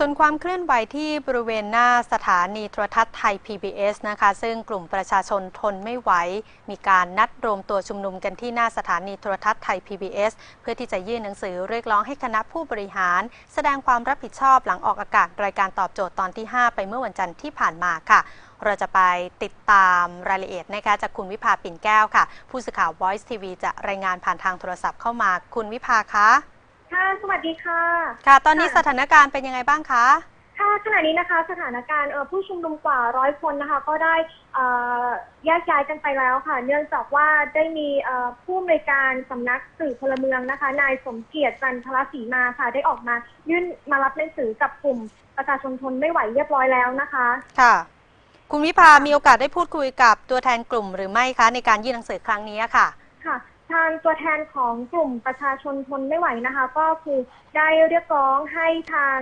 ส่วนความเคลื่อนไหวที่บริเวณหน้าสถานีโทรทัศน์ไทย PBS นะคะ ซึ่งกลุ่มประชาชนทนไม่ไหว มีการนัดรวมตัวชุมนุมกันที่หน้าสถานีโทรทัศน์ไทย PBS เพื่อที่จะยื่นหนังสือเรียกร้องให้คณะผู้บริหาร แสดงความรับผิดชอบหลังออกอากาศรายการตอบโจทย์ตอนที่ 5 ไปเมื่อวันจันทร์ที่ผ่านมาค่ะ เราจะไปติดตามรายละเอียดนะคะจากคุณวิภาปิ่นแก้วค่ะ ผู้สื่อข่าว Voice TV จะรายงานผ่านทางโทรศัพท์เข้ามา คุณวิภาคะ ค่ะ สวัสดีค่ะ ค่ะ ตอนนี้ค่ะสถานการณ์เป็นยังไงบ้างคะ ค่ะขณะนี้นะคะ สถานการณ์เอ่อผู้ชุมนุมกว่าร้อยคนนะคะ ก็ได้เอ่อแยกย้ายกันไปแล้วค่ะ เนื่องจากว่าได้มีเอ่อผู้อำนวยการสำนักสื่อพลเมืองนะคะ นายสมเกียรติจันทรศรีมาค่ะ ได้ออกมายื่นมารับหนังสือกับกลุ่มประชาชนทนไม่ไหวเรียบร้อยแล้วนะคะ ค่ะ คุณวิภามีโอกาสได้พูดคุยกับตัวแทนกลุ่มหรือไม่คะ ในการยื่นหนังสือครั้งนี้ค่ะ ค่ะ ทางตัวแทนของกลุ่มประชาชนทนไม่ไหวนะคะ ก็คือได้เรียกร้องให้ทาง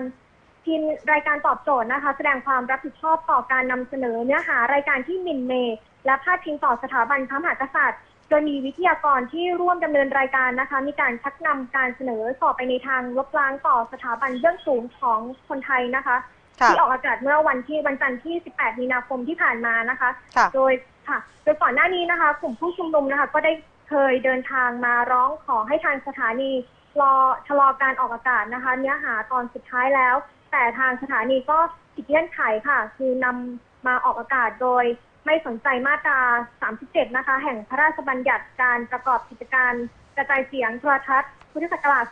ทีมรายการตอบโจทย์นะคะ แสดงความรับผิดชอบต่อการนำเสนอเนื้อหารายการที่หมิ่นเมย์และพาดพิงต่อสถาบันพระมหากษัตริย์ โดยมีวิทยากรที่ร่วมดำเนินรายการนะคะ มีการชักนำการเสนอต่อไปในทางลบล้างต่อสถาบันเบื้องสูงของคนไทยนะคะค่ะที่ออกอากาศเมื่อวันที่วันจันทร์ที่ 18 มีนาคมที่ผ่านมานะคะค่ะโดยค่ะ โดยก่อนหน้านี้นะคะ กลุ่มผู้ชุมนุมนะคะ ก็ได้ เคยเดินทางมาร้องขอให้ทางสถานีรอชะลอการออกอากาศนะคะ เนื้อหาตอนสุดท้ายแล้ว แต่ทางสถานีก็ติดเงื่อนไขค่ะ คือนำมาออกอากาศโดยไม่สนใจมาตรา 37 นะคะ แห่งพระราชบัญญัติการประกอบกิจการกระจายเสียงโทรทัศน์พุทธศักราช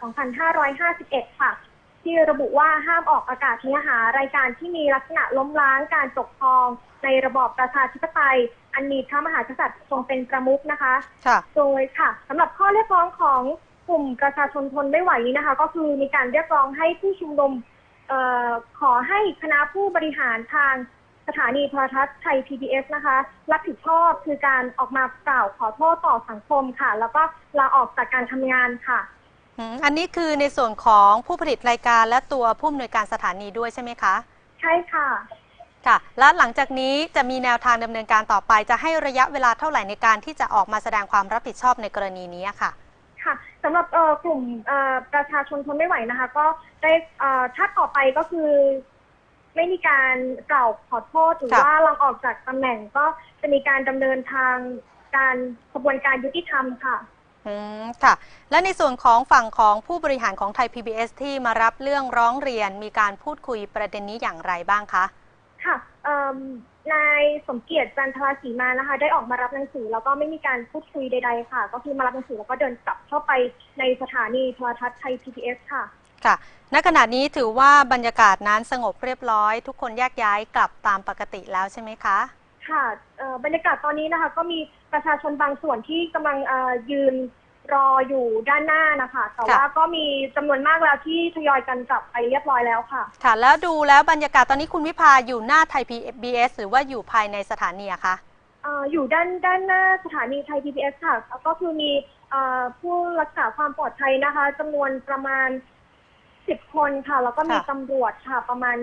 2551 ค่ะ ที่ระบุว่าห้ามออกอากาศเนื้อหารายการที่มีลักษณะล้มล้างการปกครอง ในระบอบประชาธิปไตย อันมีพระมหากษัตริย์ทรงเป็นประมุขนะคะ ค่ะ โดยค่ะสำหรับข้อเรียกร้องของกลุ่มประชาชนทนไม่ไหวนี้นะคะ ก็คือมีการเรียกร้องให้ผู้ชุมนุมเอ่อขอให้คณะผู้บริหารทางสถานีโทรทัศน์ไทย PBS นะคะ รับผิดชอบคือการออกมากล่าวขอโทษต่อสังคมค่ะ แล้วก็ลาออกจากการทำงานค่ะ อืมอันนี้คือในส่วนของผู้ผลิตรายการและตัวผู้อำนวยการสถานีด้วยใช่ไหมคะ ใช่ค่ะ ค่ะ และหลังจากนี้จะมีแนวทางดำเนินการต่อไป จะให้ระยะเวลาเท่าไหร่ในการที่จะออกมาแสดงความรับผิดชอบในกรณีนี้ค่ะค่ะสำหรับเอ่อกลุ่มเอ่อประชาชนทนไม่ไหวนะคะ ก็ได้เอ่อถ้าต่อไปก็คือ ไม่มีการกล่าวขอโทษหรือค่ะว่าลาออกจากตำแหน่งก็จะมีการดำเนินทางการกระบวนการยุติธรรมค่ะอืมค่ะ และในส่วนของฝั่งของผู้บริหารของไทย PBS ที่มารับเรื่องร้องเรียนมีการพูดคุยประเด็นนี้อย่างไรบ้างคะ ค่ะเอิ่มนายสมเกียรติจันทราศรีมานะคะ ได้ออกมารับหนังสือแล้วก็ไม่มีการพูดคุยใด ๆ ค่ะ ก็คือมารับหนังสือแล้วก็เดินกลับเข้าไปในสถานีโทรทัศน์ไทย PBS ค่ะ ค่ะณขณะนี้ถือว่าบรรยากาศนั้นสงบเรียบร้อย ทุกคนแยกย้ายกลับตามปกติแล้วใช่ไหมคะ ค่ะเอ่อบรรยากาศตอนนี้นะคะ ก็มีประชาชนบางส่วนที่กำลังเอ่อยืน รออยู่ด้านหน้านะคะ แต่ค่ะว่าก็มีจำนวนมากแล้วที่ทยอยกันกลับไปเรียบร้อยแล้วค่ะ ค่ะ แล้วดูแล้วบรรยากาศตอนนี้คุณวิภาอยู่หน้าไทย PBS หรือว่าอยู่ภายในสถานีอะคะ เอ่ออยู่ด้านด้านหน้าสถานีไทย PBS ค่ะแล้วก็คือมีเอ่อผู้รักษาความปลอดภัยนะคะจำนวนประมาณสิบคนค่ะ แล้วก็มีค่ะ ตำรวจค่ะ ประมาณ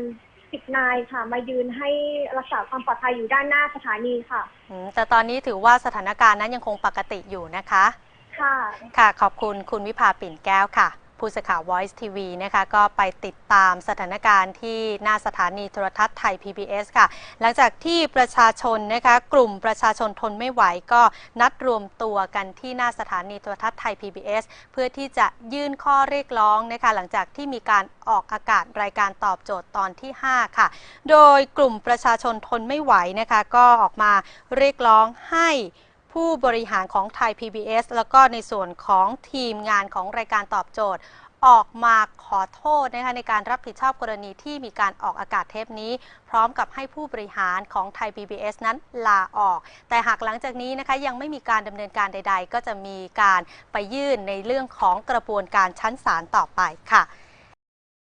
สิบนายค่ะ มายืนให้รักษาความปลอดภัยอยู่ด้านหน้าสถานีค่ะ อืมแต่ตอนนี้ถือว่าสถานการณ์นั้นยังคงปกติอยู่นะคะ ค่ะ ค่ะ ขอบคุณคุณวิภาปิ่นแก้วค่ะ ผู้สื่อข่าว Voice TV นะคะ ก็ไปติดตามสถานการณ์ที่หน้าสถานีโทรทัศน์ไทย PBS ค่ะ หลังจากที่ประชาชนนะคะ กลุ่มประชาชนทนไม่ไหวก็นัดรวมตัวกันที่หน้าสถานีโทรทัศน์ไทย PBS เพื่อที่จะยื่นข้อเรียกร้องนะคะ หลังจากที่มีการออกอากาศรายการตอบโจทย์ตอนที่ 5 ค่ะ โดยกลุ่มประชาชนทนไม่ไหวนะคะ ก็ออกมาเรียกร้องให้ ผู้บริหารของไทย PBS แล้วก็ในส่วนของทีมงานของรายการตอบโจทย์ ออกมาขอโทษนะคะในการรับผิดชอบกรณีที่มีการออกอากาศเทปนี้ พร้อมกับให้ผู้บริหารของไทย PBS นั้นลาออก แต่หากหลังจากนี้นะคะยังไม่มีการดำเนินการใด ๆ ก็จะมีการไปยื่นในเรื่องของกระบวนการชั้นศาลต่อไปค่ะ